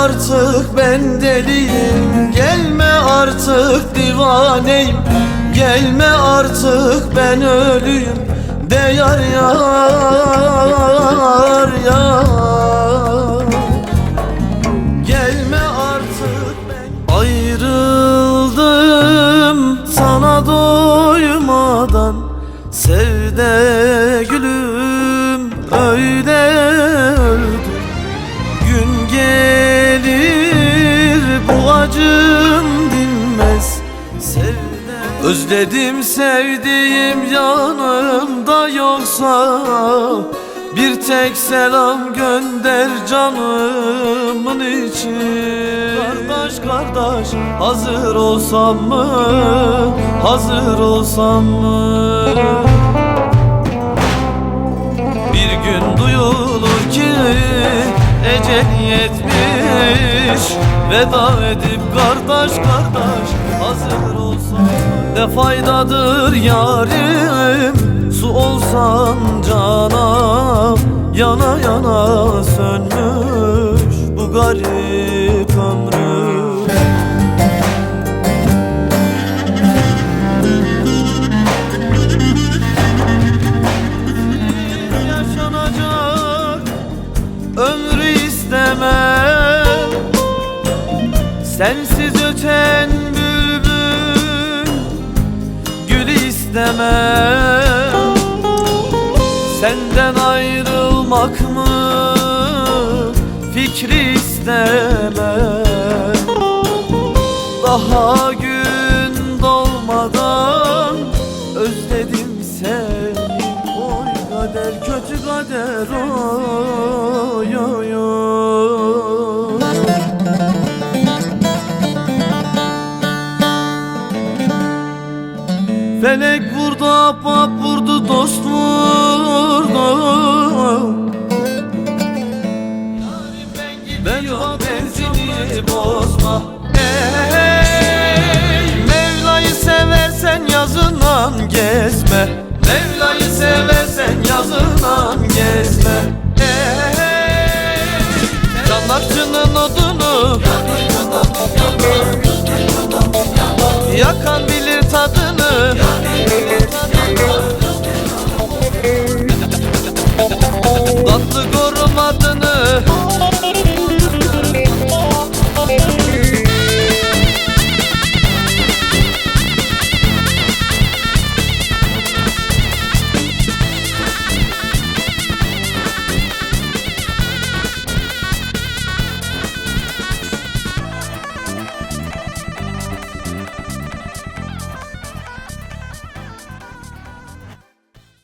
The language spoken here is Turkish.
artık ben deliyim. Gelme artık divaneyim. Gelme artık ben ölüyüm. De yar yar yar. Gelme artık ben. Ayrıldım sana doymadan. Sevde gülüm öyle öldüm Özledim sevdiğim yanımda yoksa Bir tek selam gönder canımın için Kardeş kardeş hazır olsam mı? Hazır olsam mı? Bir gün duyulur ki ecel yetmiş. Veda edip kardeş kardeş hazır olsan Ne faydadır yarim? Su olsan cana Yana yana sönmüş bu garip ömrüm. İstemem. Sensiz öten bülbül istemem Senden ayrılmak mı? Fikri istemem. Daha gün doğmadan özledim seni. Oy kader kötü kader oy oy oy. Felek vurdu ahbap vurdu dost vurdu Ben o benzini bozma. Ey Mevla'yı seversen yazından gezme. Mevla'yı seversen yazından gezme. Ey Çanakçının odunu Yakan bilir tadını Oh.